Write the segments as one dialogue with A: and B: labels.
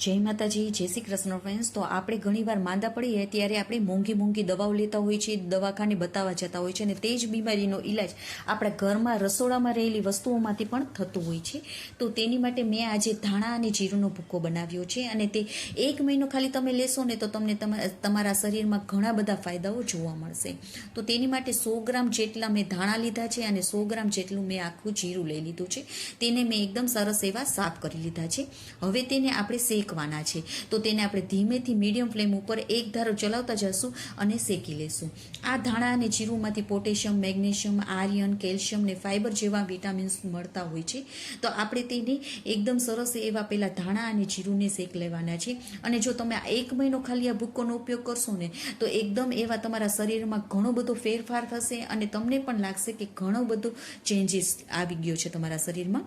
A: જય માતાજી, જય શ્રી કૃષ્ણ ફ્રેન્ડ્સ તો આપણે ઘણીવાર માંદા પડીએ ત્યારે આપણે મોંઘી મોંઘી દવાઓ લેતા હોઈએ છીએ, દવાખાને બતાવવા જતા હોય છે અને તે જ બીમારીનો ઈલાજ આપણા ઘરમાં, રસોડામાં રહેલી વસ્તુઓમાંથી પણ થતું હોય છે. તો તેની માટે મેં આજે ધાણા અને જીરુંનો ભૂકો બનાવ્યો છે અને તે એક મહિનો ખાલી તમે લેશો ને તો તમને તમા- તમારા શરીરમાં ઘણા બધા ફાયદાઓ જોવા મળશે. તો તેની માટે સો ગ્રામ જેટલા મેં ધાણા લીધા છે અને સો ગ્રામ જેટલું મેં આખું જીરું લઈ લીધું છે. તેને મેં એકદમ સરસ એવા સાફ કરી લીધા છે. હવે તેને આપણે શેકવાના છે. તો તેને આપણે ધીમેથી મીડિયમ ફ્લેમ ઉપર એક ધારો ચલાવતા જશું અને શેકી લેશું. આ ધાણા અને જીરુંમાંથી પોટેશિયમ, મેગ્નેશિયમ, આયર્ન, કેલ્શિયમ ને ફાઇબર જેવા વિટામિન્સ મળતા હોય છે. તો આપણે તેને એકદમ સરસ એવા પહેલાં ધાણા અને જીરુંને શેક લેવાના છે. અને જો તમે એક મહિનો ખાલી આ ભૂક્કોનો ઉપયોગ કરશો ને, તો એકદમ એવા તમારા શરીરમાં ઘણો બધો ફેરફાર થશે અને તમને પણ લાગશે કે ઘણો બધો ચેન્જીસ આવી ગયો છે તમારા શરીરમાં.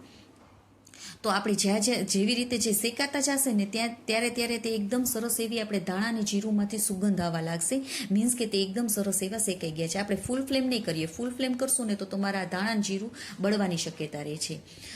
A: તો આપણે જ્યાં જ્યાં જેવી રીતે જે શેકાતા જશે ને ત્યાં ત્યારે ત્યારે તે એકદમ સરસ એવી આપણે ધાણા અને જીરુંમાંથી સુગંધ આવવા લાગશે. મીન્સ કે તે એકદમ સરસ એવા શેકાઈ ગયા છે. આપણે ફૂલ ફ્લેમ નહીં કરીએ. ફૂલ ફ્લેમ કરશું ને તો તમારા ધાણા જીરું બળવાની શક્યતા રહે છે.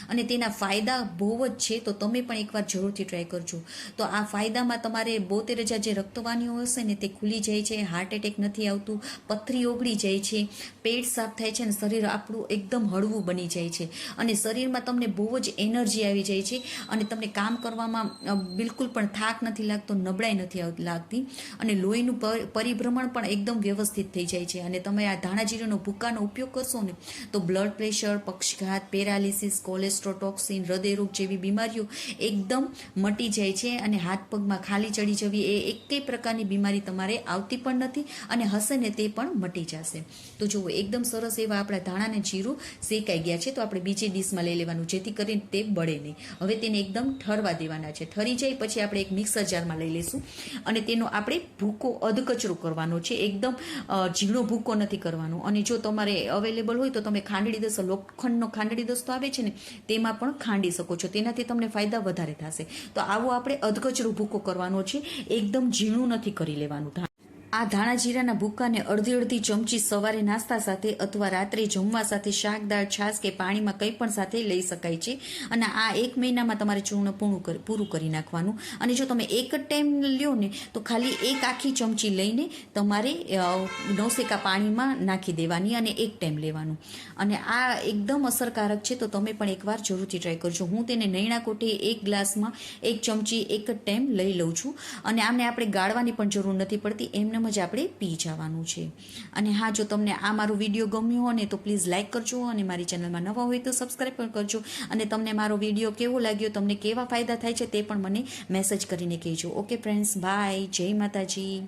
A: અને તેના ફાયદા બહુ જ છે તો તમે પણ એકવાર જરૂરથી ટ્રાય કરજો. તો આ ફાયદામાં તમારે બોતેર હજાર જે રક્તવાનીઓ હશે ને તે ખુલી જાય છે હાર્ટ એટેક નથી આવતું, પથરી ઓગળી જાય છે, પેટ સાફ થાય છે અને શરીર આપણું એકદમ હળવું બની જાય છે. અને શરીરમાં તમને બહુ જ એનર્જી આવી જાય છે અને તમને કામ કરવામાં બિલકુલ પણ થાક નથી લાગતો, નબળાઈ નથી લાગતી. અને લોહીનું પર- પરિભ્રમણ પણ એકદમ વ્યવસ્થિત થઈ જાય છે. અને તમે આ ધાણા જીરુંનો ભૂકાનો ઉપયોગ કરશો ને, તો બ્લડ પ્રેશર, પક્ષઘાત, પેરાલિસિસ કોલેસ્ટ્રોટોક્સિન હૃદયરોગ જેવી બીમારીઓ એકદમ મટી જાય છે અને હાથ પગમાં ખાલી ચડી જવી એ એકેય પ્રકારની બીમારી તમારે આવતી પણ નથી અને હશે ને તે પણ મટી જશે. તો જુઓ, એકદમ સરસ એવા આપણા ધાણાને જીરું શેકાઈ ગયા છે. તો આપણે બીજી ડીશમાં લઈ લેવાનું. જેથી કરીને તે બળે. નહીં. હવે તેને એકદમ ઠરવા દેવાના છે. ઠરી જાય પછી આપણે એક મિક્સર જારમાં લઈ લઈશું અને તેનો આપણે ભૂકો અધકચરો કરવાનો છે. એકદમ ઝીણો ભૂકો નથી કરવાનો. અને જો તમારે અવેલેબલ હોય તો તમે ખાંડડી દસ્તો, લોખંડનો ખાંડડી દસ્તો આવે છે ને, તેમાં પણ ખાંડી શકો છો. તેનાથી તમને ફાયદા વધારે થશે. તો આવો આપણે અધકચરો ભૂકો કરવાનો છે. એકદમ ઝીણું નથી કરી લેવાનું. આ ધાણા જીરાના ભૂક્કાને અડધી અડધી ચમચી સવારે નાસ્તા સાથે અથવા રાત્રે જમવા સાથે શાક, દાળ, છાશ કે પાણીમાં કંઈ પણ સાથે લઈ શકાય છે. અને આ એક મહિનામાં તમારે ચૂર્ણ પૂરું કરી પૂરું કરી નાખવાનું. અને જો તમે એક જ ટાઈમ લ્યો ને, તો ખાલી એક આખી ચમચી લઈને તમારે નવસેકા પાણીમાં નાખી દેવાની અને એક ટાઈમ લેવાનું. અને આ એકદમ અસરકારક છે, તો તમે પણ એકવાર જરૂરથી ટ્રાય કરજો. હું તેને નૈણા કોઠે એક ગ્લાસમાં એક ચમચી એક જ ટાઈમ લઈ લઉં છું. અને આમને આપણે ગાળવાની પણ જરૂર નથી પડતી. એમનેમ જ આપણે પી જવાનું છે. અને હા, જો તમને આ મારો વીડિયો ગમ્યો હોય ને, તો પ્લીઝ લાઇક કરજો અને મારી ચેનલમાં નવા હોય તો સબસ્ક્રાઈબ પણ કરજો. અને તમને મારો વીડિયો કેવો લાગ્યો, તમને કેવા ફાયદા થાય છે તે પણ મને મેસેજ કરીને કહેજો. Okay, friends, bye. જય માતાજી.